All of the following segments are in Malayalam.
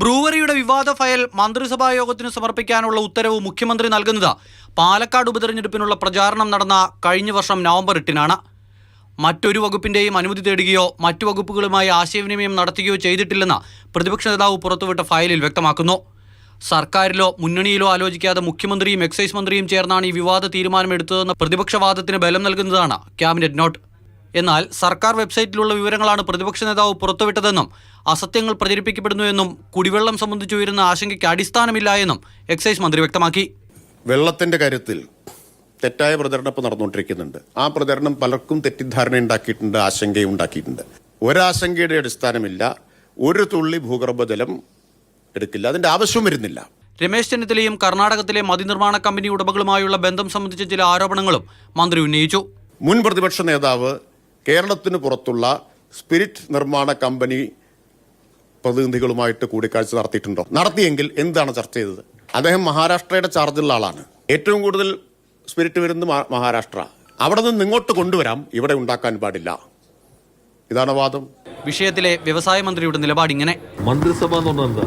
ബ്രൂവറിയുടെ വിവാദ ഫയൽ മന്ത്രിസഭാ യോഗത്തിന് സമർപ്പിക്കാനുള്ള ഉത്തരവ് മുഖ്യമന്ത്രി നൽകുന്നത് പാലക്കാട് ഉപതെരഞ്ഞെടുപ്പിനുള്ള പ്രചാരണം നടന്ന കഴിഞ്ഞ വർഷം നവംബർ എട്ടിനാണ്. മറ്റൊരു വകുപ്പിന്റെയും അനുമതി തേടുകയോ മറ്റു വകുപ്പുകളുമായി ആശയവിനിമയം നടത്തുകയോ ചെയ്തിട്ടില്ലെന്ന് പ്രതിപക്ഷ നേതാവ് പുറത്തുവിട്ട ഫയലിൽ വ്യക്തമാക്കുന്നു. സർക്കാരിലോ മുന്നണിയിലോ ആലോചിക്കാതെ മുഖ്യമന്ത്രിയും എക്സൈസ് മന്ത്രിയും ചേർന്നാണ് ഈ വിവാദ തീരുമാനമെടുത്തതെന്ന പ്രതിപക്ഷവാദത്തിന് ബലം നൽകുന്നതാണ് ക്യാബിനറ്റ് നോട്ട്. എന്നാൽ സർക്കാർ വെബ്സൈറ്റിലുള്ള വിവരങ്ങളാണ് പ്രതിപക്ഷ നേതാവ് പുറത്തുവിട്ടതെന്നും അസത്യങ്ങൾ പ്രചരിപ്പിക്കപ്പെടുന്നുവെന്നും കുടിവെള്ളം സംബന്ധിച്ചുയരുന്ന ആശങ്കയ്ക്ക് അടിസ്ഥാനമില്ല എന്നും എക്സൈസ് മന്ത്രി വ്യക്തമാക്കി. വെള്ളത്തിന്റെ കാര്യത്തിൽ തെറ്റായ പ്രചരണം ഇപ്പോൾ നടന്നുകൊണ്ടിരിക്കുന്നുണ്ട്. ആ പ്രചരണം പലർക്കും തെറ്റിദ്ധാരണ ഉണ്ടാക്കിയിട്ടുണ്ട് ആശങ്കയും ഉണ്ടാക്കിയിട്ടുണ്ട്. ഒരാശങ്കയുടെ അടിസ്ഥാനമില്ല ഒരു തുള്ളി ഭൂഗർഭജലം എടുക്കില്ല അതിന്റെ ആവശ്യവും വരുന്നില്ല. രമേശ് ചെന്നിത്തലയും കർണാടകത്തിലെ മതിനിർമ്മാണ കമ്പനി ഉടമകളുമായുള്ള ബന്ധം സംബന്ധിച്ച ചില ആരോപണങ്ങളും മന്ത്രി ഉന്നയിച്ചു. മുൻ പ്രതിപക്ഷ നേതാവ് കേരളത്തിന് പുറത്തുള്ള സ്പിരിറ്റ് നിർമ്മാണ കമ്പനി പ്രതിനിധികളുമായിട്ട് കൂടിക്കാഴ്ച നടത്തിയിട്ടുണ്ടോ? നടത്തിയെങ്കിൽ എന്താണ് ചർച്ച ചെയ്തത്? അദ്ദേഹം മഹാരാഷ്ട്രയുടെ ചാർജുള്ള ആളാണ്. ഏറ്റവും കൂടുതൽ സ്പിരിറ്റ് വരുന്നത് മഹാരാഷ്ട്ര. അവിടെ നിന്ന് ഇങ്ങോട്ട് കൊണ്ടുവരാം. ഇവിടെ ഉണ്ടാക്കാൻ പാടില്ല. ഇതാണ് വാദം. വിഷയത്തിലെ വ്യവസായ മന്ത്രിയുടെ നിലപാട് ഇങ്ങനെ. മന്ത്രിസഭ എന്ന് പറഞ്ഞാൽ എന്താ?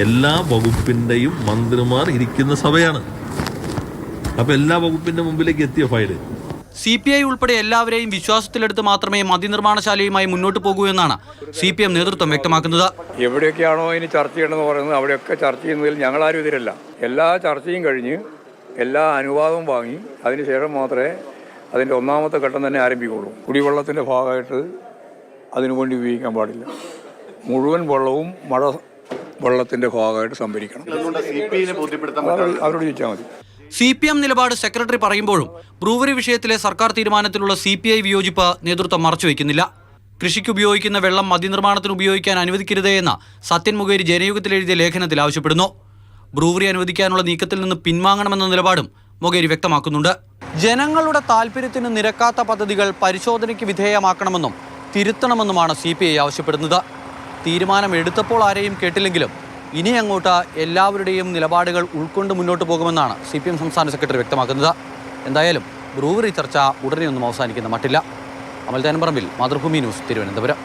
എല്ലാ വകുപ്പിന്റെയും മന്ത്രിമാർ ഇരിക്കുന്ന സഭയാണ്. അപ്പൊ എല്ലാ വകുപ്പിന്റെ മുമ്പിലേക്ക് എത്തിയ ഫയൽ? സി പി ഐ ഉൾപ്പെടെ എല്ലാവരെയും വിശ്വാസത്തിലെടുത്ത് മാത്രമേ മതിനിർമ്മാണശാലയുമായി മുന്നോട്ട് പോകൂ എന്നാണ് സി പി എം നേതൃത്വം വ്യക്തമാക്കുന്നത്. എവിടെയൊക്കെയാണോ ഇനി ചർച്ച ചെയ്യണമെന്ന് പറയുന്നത് അവിടെയൊക്കെ ചർച്ച ചെയ്യുന്നതിൽ ഞങ്ങൾ ആരും ഇതിലല്ല. എല്ലാ ചർച്ചയും കഴിഞ്ഞ് എല്ലാ അനുവാദവും വാങ്ങി അതിനുശേഷം മാത്രമേ അതിന്റെ ഒന്നാമത്തെ ഘട്ടം തന്നെ ആരംഭിക്കുള്ളൂ കുടിവെള്ളത്തിന്റെ ഭാഗമായിട്ട് അതിനുവേണ്ടി ഉപയോഗിക്കാൻ പാടില്ല. മുഴുവൻ വെള്ളവും മഴ വെള്ളത്തിന്റെ ഭാഗമായിട്ട് സംഭരിക്കണം. അവരോട് അവരോട് ചോദിച്ചാൽ മതി. സി പി എം നിലപാട് സെക്രട്ടറി പറയുമ്പോഴും ബ്രൂവറി വിഷയത്തിലെ സർക്കാർ തീരുമാനത്തിലുള്ള സി പി ഐ വിയോജിപ്പ് നേതൃത്വം മറച്ചുവെക്കുന്നില്ല. കൃഷിക്ക് ഉപയോഗിക്കുന്ന വെള്ളം മദ്യനിർമ്മാണത്തിന് ഉപയോഗിക്കാൻ അനുവദിക്കരുതേ എന്ന സത്യൻ മുഖേരി ജനയുഗത്തിൽ എഴുതിയ ലേഖനത്തിൽ ആവശ്യപ്പെടുന്നു. ബ്രൂവറി അനുവദിക്കാനുള്ള നീക്കത്തിൽ നിന്ന് പിൻവാങ്ങണമെന്ന നിലപാടും മൊകേരി വ്യക്തമാക്കുന്നുണ്ട്. ജനങ്ങളുടെ താല്പര്യത്തിന് നിരക്കാത്ത പദ്ധതികൾ പരിശോധനയ്ക്ക് വിധേയമാക്കണമെന്നും തിരുത്തണമെന്നുമാണ് സി ആവശ്യപ്പെടുന്നത്. തീരുമാനം എടുത്തപ്പോൾ ആരെയും കേട്ടില്ലെങ്കിലും ഇനി അങ്ങോട്ട് എല്ലാവരുടെയും നിലപാടുകൾ ഉൾക്കൊണ്ട് മുന്നോട്ട് പോകുമെന്നാണ് സി പി എം സംസ്ഥാന സെക്രട്ടറി വ്യക്തമാക്കുന്നത്. എന്തായാലും ബ്രൂവറി ചർച്ച ഉടനെയൊന്നും അവസാനിക്കുന്ന മട്ടില്ല. അമൽ തേനമ്പറമ്പിൽ മാതൃഭൂമി ന്യൂസ് തിരുവനന്തപുരം.